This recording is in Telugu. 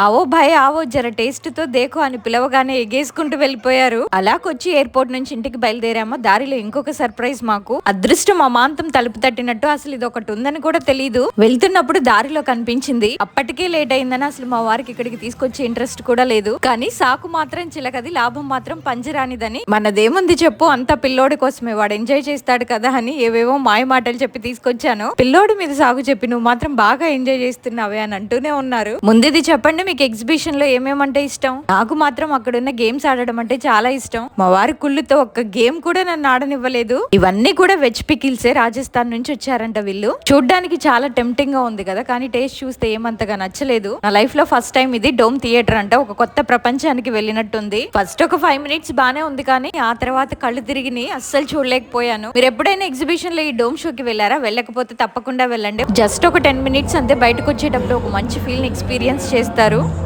ఆవో భయ ఆవో జర టేస్ట్తో దేకో అని పిలవగానే ఎగేసుకుంటూ వెళ్ళిపోయారు. అలాకొచ్చి ఎయిర్పోర్ట్ నుంచి ఇంటికి బయలుదేరామో. దారిలో ఇంకొక సర్ప్రైజ్ మాకు. అదృష్టం అమాంతం తలుపు తట్టినట్టు అసలు ఇది ఒకటి ఉందని కూడా తెలియదు వెళ్తున్నప్పుడు దారిలో కనిపించింది. అప్పటికే లేట్ అయిందని అసలు మా వారికి ఇక్కడికి తీసుకొచ్చే ఇంట్రెస్ట్ కూడా లేదు. కానీ సాకు మాత్రం చిలకది లాభం మాత్రం పంజరానిదని. మనదేముంది చెప్పు అంత పిల్లోడి కోసమే. వాడు ఎంజాయ్ చేస్తాడు కదా అని ఏవేవో మాయ మాటలు చెప్పి తీసుకొచ్చాను. పిల్లోడి మీద సాగు చెప్పి నువ్వు మాత్రం బాగా ఎంజాయ్ చేస్తున్నావే అని అంటూనే ఉన్నారు. ముందుది చెప్పండి మీకు ఎగ్జిబిషన్లో ఏమేమంటే ఇష్టం? నాకు మాత్రం అక్కడున్న గేమ్స్ ఆడడం అంటే చాలా ఇష్టం. మా వారి కుళ్ళుతో ఒక్క గేమ్ కూడా నన్ను ఆడనివ్వలేదు. ఇవన్నీ కూడా వెజ్ పికిల్సే రాజస్థాన్ నుంచి వచ్చారంట వీళ్ళు. చూడ్డానికి చాలా టెంప్టింగ్గా ఉంది కదా కానీ టేస్ట్ చూస్తే ఏమంతగా నచ్చలేదు. నా లైఫ్లో ఫస్ట్ టైం ఇది డోమ్ థియేటర్ అంట ఒక కొత్త ప్రపంచానికి వెళ్ళినట్టుంది. ఫస్ట్ ఒక ఫైవ్ మినిట్స్ బానే ఉంది కానీ ఆ తర్వాత కళ్ళు తిరిగి అస్సలు చూడలేకపోయాను. మీరు ఎప్పుడైనా ఎగ్జిబిషన్లో ఈ డోమ్ షోకి వెళ్ళారా? వెళ్ళకపోతే తప్పకుండా వెళ్ళండి. జస్ట్ ఒక టెన్ మినిట్స్ అంతే బయటకు వచ్చేటప్పుడు ఒక మంచి ఫీల్ ఎక్స్పీరియన్స్ చేస్తారు. baru.